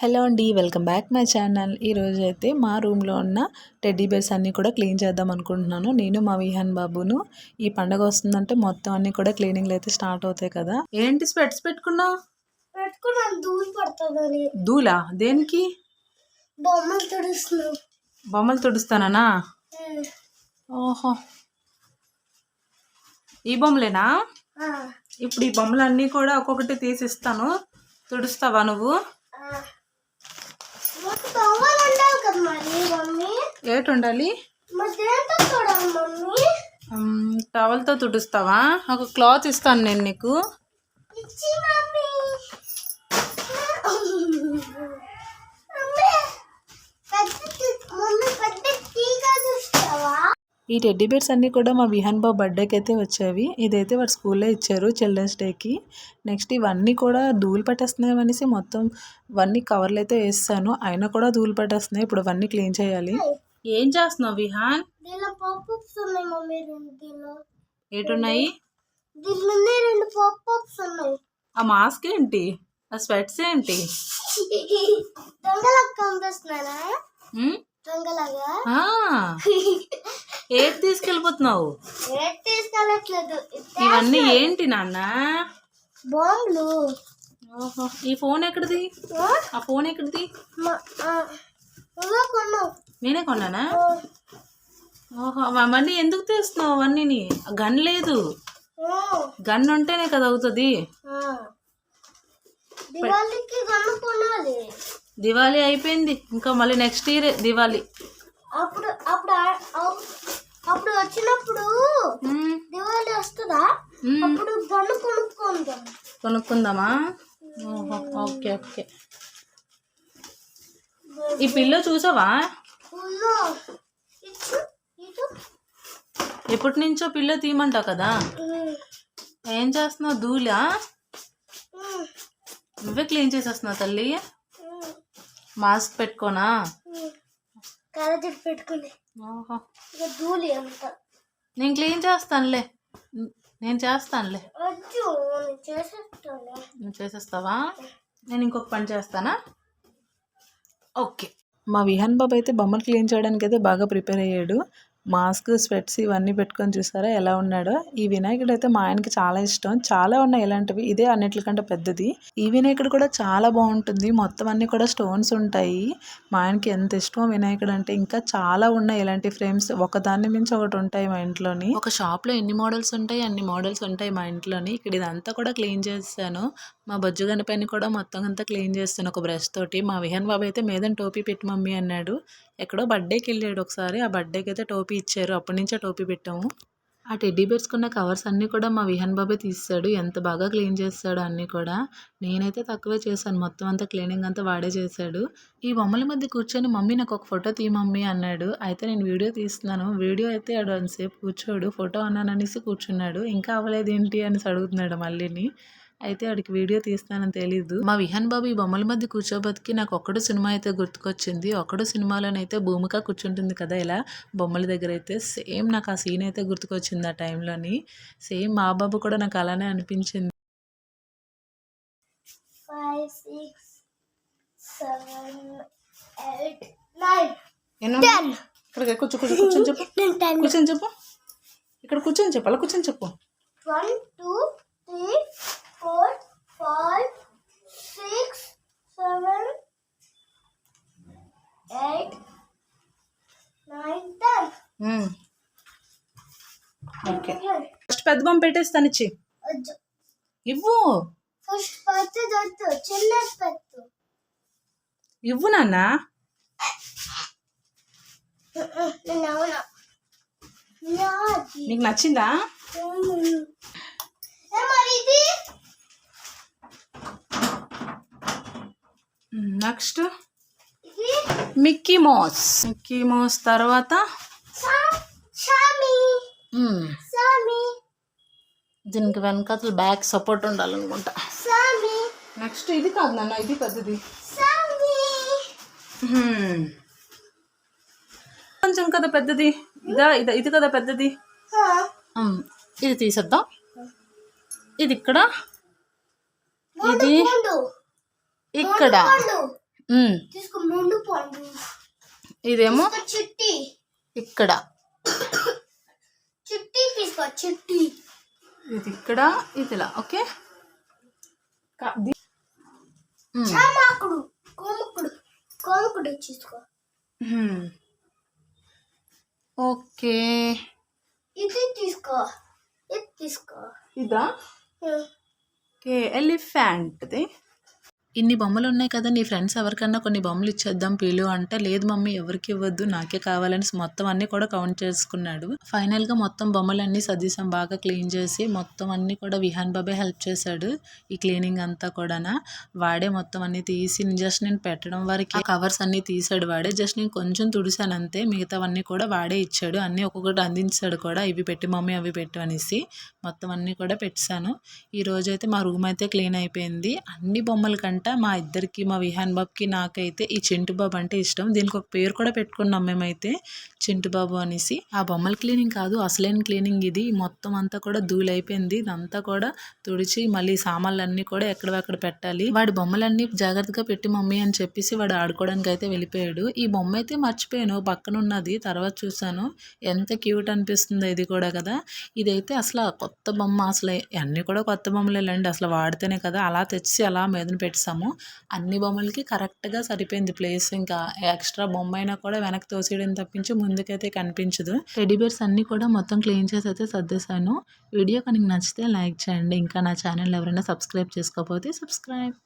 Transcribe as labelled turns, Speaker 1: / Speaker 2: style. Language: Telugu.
Speaker 1: హలో అండి వెల్కమ్ బ్యాక్ మై ఛానల్. ఈరోజు అయితే మా రూమ్లో ఉన్న టెడ్డీ బేర్స్ అన్నీ కూడా క్లీన్ చేద్దాం అనుకుంటున్నాను. నేను మా విహాన్ బాబును. ఈ పండగ వస్తుందంటే మొత్తం అన్నీ కూడా క్లీనింగ్లు అయితే స్టార్ట్ అవుతాయి కదా. ఏంటి స్పెట్స్ పెట్టుకున్నావు
Speaker 2: పడుతుందని
Speaker 1: దూలా దేనికి?
Speaker 2: బొమ్మలు తుడుస్తున్నావు
Speaker 1: బొమ్మలు తుడుస్తానా ఓహో. ఈ బొమ్మలేనా? ఇప్పుడు ఈ బొమ్మలన్నీ కూడా ఒక్కొక్కటి తీసిస్తాను. తుడుస్తావా నువ్వు
Speaker 2: మాకు తవ్వాలి ఉండాలి కదా మరి మమ్మీ
Speaker 1: ఏటి ఉండాలి? టవల్తో తుడుస్తావా? ఒక క్లాత్ ఇస్తాను నేను నీకు
Speaker 2: ఇచ్చి మమ్మీ మమ్మీ పెద్ద తీ- మమ్మీ పెద్ద టీకా చూస్తావా
Speaker 1: ఈ టెడ్డీ బేర్స్ అన్నీ కూడా మా విహాన్ బాబు బర్త్డేకి అయితే వచ్చేవి. ఇదైతే వాడు స్కూల్లో ఇచ్చారు చిల్డ్రన్స్ డేకి. నెక్స్ట్ ఇవన్నీ కూడా ధూళి పట్టేస్తున్నాయి అనేసి మొత్తం ఇవన్నీ కవర్లు అయితే వేస్తాను. అయినా కూడా ధూళి పట్టేస్తున్నాయి. ఇప్పుడు అవన్నీ క్లీన్ చేయాలి. ఏం చేస్తున్నావు విహాన్? ఏటున్నాయి? ఆ మాస్క్ ఏంటి? ఆ స్వెట్స్ ఏంటి?
Speaker 2: దొంగలకు
Speaker 1: ఏటి తీసుకెళ్ళిపోతున్నావు?
Speaker 2: తీసుకెళ్ళట్లేదు.
Speaker 1: ఇవన్నీ ఏంటి నాన్న? ఓహో ఈ ఫోన్ ఎక్కడిది?
Speaker 2: ఆ?
Speaker 1: ఫోన్ ఎక్కడిది? నేనే కొన్నానా? ఓహో అవన్నీ ఎందుకు తీస్తున్నావు అవన్నీని? గన్ లేదు. గన్ ఉంటేనే కదా అవుతుంది. దివాళీ అయిపోయింది. ఇంకా మళ్ళీ నెక్స్ట్ ఇయర్ దివాళీ.
Speaker 2: అప్పుడు అప్పుడు అప్పుడు వచ్చినప్పుడు. దివాళీ వస్తుందా. అప్పుడు గన్ను కొనుక్కుందాం.
Speaker 1: కొనుక్కుందామా? Okay okay. ఈ పిల్లో చూసావా? ఎప్పటి నుంచో పిల్లో తీయమంటావు కదా? ఏం చేస్తున్నావు ధూళా
Speaker 2: ఉమ్,
Speaker 1: నువ్వే క్లీన్ చేసేస్తున్నావు తల్లి. మాస్క్ పెట్టుకోనా?
Speaker 2: పెట్టుకుని. ధూళి అంత.
Speaker 1: నేను క్లీన్ చేస్తానులే. నేను చేస్తానులే. నువ్వు చేసేస్తావా? నేను ఇంకొక పని చేస్తానా? ఓకే. మా విహాన్ బాబు అయితే బొమ్మలు క్లీన్ చేయడానికి అయితే బాగా ప్రిపేర్ అయ్యాడు. మాస్క్ స్వెట్స్ ఇవన్నీ పెట్టుకొని చూసారా? ఎలా ఉన్నాడో? ఈ వినాయకుడు అయితే మా ఆయనకి చాలా ఇష్టం. చాలా ఉన్నాయి ఇలాంటివి. ఇదే అన్నిటికంటే పెద్దది. ఈ వినాయకుడు కూడా చాలా బాగుంటుంది. మొత్తం అన్ని కూడా స్టోన్స్ ఉంటాయి. మా ఆయనకి ఎంత ఇష్టం వినాయకుడు అంటే ఇంకా చాలా ఉన్నాయి ఇలాంటి ఫ్రేమ్స్. ఒకదాన్ని మించి ఒకటి ఉంటాయి మా ఇంట్లోని. ఒక షాప్లో ఎన్ని మోడల్స్ ఉంటాయి అన్ని మోడల్స్ ఉంటాయి మా ఇంట్లోని. ఇక్కడ ఇదంతా కూడా క్లీన్ చేశాను మా బొజ్జు గణపని కూడా మొత్తం అంతా క్లీన్ చేస్తాను ఒక బ్రష్ తోటి. మా విహన్ బాబు అయితే మీదని టోపీ పెట్టి మమ్మీ అన్నాడు. ఎక్కడో బర్త్డేకి వెళ్ళాడు ఒకసారి. ఆ బర్త్డేకి అయితే టోపీ ఇచ్చారు. అప్పటి నుంచే టోపీ పెట్టాము. ఆ టెడ్డీ బేర్స్ కొన్న కవర్స్ అన్నీ కూడా మా విహాన్ బాబే తీస్తాడు. ఎంత బాగా క్లీన్ చేస్తాడు అన్నీ కూడా నేనైతే తక్కువే చేశాను. మొత్తం అంతా క్లీనింగ్ అంతా వాడే చేశాడు. ఈ బొమ్మల మధ్య కూర్చొని మమ్మీ నాకు ఒక ఫోటో తీ మమ్మీ అన్నాడు. అయితే నేను వీడియో తీస్తున్నాను. వీడియో అయితే ఆడు అంతసేపు కూర్చోడు. ఫోటో అన్నాను అనేసి కూర్చున్నాడు. ఇంకా అవ్వలేదు ఏంటి అనేసి అడుగుతున్నాడు మళ్ళీని. అయితే ఆడికి వీడియో తీస్తానని తెలీదు. మా విహాన్ బాబు ఈ బొమ్మల మధ్య కూర్చోబతికి నాకు ఒక్కడు సినిమా అయితే గుర్తుకొచ్చింది. ఒక్కడు సినిమాలోనైతే భూమిక కూర్చుంటుంది కదా ఇలా? బొమ్మల దగ్గర అయితే సేమ్ నాకు ఆ సీన్ అయితే గుర్తుకొచ్చింది ఆ టైంలోని. సేమ్ మా బాబు కూడా నాకు అలానే అనిపించింది.
Speaker 2: Five six seven eight nine ten
Speaker 1: ఇక్కడ కూర్చో కూర్చో కూర్చొని చెప్పు. కూర్చొని ఇక్కడ కూర్చొని చెప్పు అలా కూర్చొని చెప్పు.
Speaker 2: One two four five six seven eight nine ten
Speaker 1: okay first పెద్ద బొమ్మ పెట్టేస్తాను ఇచ్చి ఇవ్వు.
Speaker 2: ఫస్ట్ పెద్దది వద్దు చిన్నది పెట్టు
Speaker 1: ఇవ్వు నాన్న. నీకు నచ్చిందా
Speaker 2: ఏ మరి ఇది
Speaker 1: next Mickey Mouse Mickey Mouse తర్వాత?
Speaker 2: సామి
Speaker 1: దీనికి వెనకాతల బ్యాక్ సపోర్ట్ ఉండాలనుకుంటా. నెక్స్ట్ ఇది కాదు నాన్న ఇది పెద్దది. మ్మ్. కొంచెం కదా పెద్దది. ఇదా ఇదా ఇది కదా పెద్దది. మ్మ్, ఇది తీసేద్దాం. ఇది ఇక్కడ. ఇది ఇక్కడ. ఇదేమో
Speaker 2: చిట్టి.
Speaker 1: ఇక్కడ.
Speaker 2: చిట్టి తీసుకో చిట్టి.
Speaker 1: ఇది ఇక్కడ ఇది ఇలా ఓకే?
Speaker 2: చామాకుడు కోముకుడు కోముకుడు తీసుకో.
Speaker 1: ఉమ్. ఓకే.
Speaker 2: ఇది తీసుకో ఇది తీసుకో.
Speaker 1: ఇదా? ఓకే ఎలిఫెంట్ది. ఇన్ని బొమ్మలు ఉన్నాయి కదా నీ ఫ్రెండ్స్ ఎవరికన్నా కొన్ని బొమ్మలు ఇచ్చేద్దాం పీలు అంటే లేదు మమ్మీ ఎవరికి ఇవ్వద్దు నాకే కావాలని మొత్తం అన్ని కూడా కౌంట్ చేసుకున్నాడు. ఫైనల్గా మొత్తం బొమ్మలన్నీ సదీసం బాగా క్లీన్ చేసి మొత్తం అన్ని కూడా విహాన్ బాబే హెల్ప్ చేశాడు ఈ క్లీనింగ్ అంతా కూడా వాడే మొత్తం అన్ని తీసి జస్ట్ నేను పెట్టడం వరకు కవర్స్ అన్ని తీసాడు వాడే. జస్ట్ నేను కొంచెం తుడిసాను అంతే మిగతావన్నీ కూడా వాడే ఇచ్చాడు. అన్ని ఒక్కొక్కటి అందించాడు కూడా ఇవి పెట్టి మమ్మీ అవి పెట్టు అనేసి మొత్తం అన్ని కూడా పెట్టాను ఈ రోజైతే మా రూమ్ అయితే క్లీన్ అయిపోయింది. అన్ని బొమ్మల కంటే మా ఇద్దరికి మా విహాన్ బాబుకి నాకైతే ఈ చింటు బాబు అంటే ఇష్టం. దీనికి ఒక పేరు కూడా పెట్టుకున్నాం మేమైతే చింటు బాబు అనేసి. ఆ బొమ్మల క్లీనింగ్ కాదు అసలైన క్లీనింగ్ ఇది. మొత్తం అంతా కూడా ధూళైపోయింది. ఇదంతా కూడా తుడిచి మళ్ళీ సామాన్లన్నీ కూడా ఎక్కడవక్కడ పెట్టాలి. వాడి బొమ్మలన్నీ జాగ్రత్తగా పెట్టి మమ్మీ అని చెప్పేసి వాడు ఆడుకోవడానికి అయితే వెళ్ళిపోయాడు. ఈ బొమ్మ అయితే మర్చిపోయాను. పక్కన ఉన్నది తర్వాత చూసాను ఎంత క్యూట్ అనిపిస్తుందో ఇది కూడా కదా. ఇదైతే అసలు కొత్త బొమ్మ అసలు అన్నీ కూడా కొత్త బొమ్మలేండి అసలు వాడితేనే కదా. అలా తెచ్చి అలా మీదన పెట్టాము అన్ని బొమ్మలకి కరెక్ట్గా సరిపోయింది ప్లేస్. ఇంకా ఎక్స్ట్రా బొమ్మ అయినా కూడా వెనక్కి తోసేయడం తప్పించి ముందుకైతే కనిపించదు. టెడీబేర్స్ అన్నీ కూడా మొత్తం క్లీన్ చేసి అయితే సర్దేశాను. వీడియో కనుక నచ్చితే లైక్ చేయండి. ఇంకా నా ఛానల్ ఎవరైనా సబ్స్క్రైబ్ చేసుకోకపోతే సబ్స్క్రైబ్.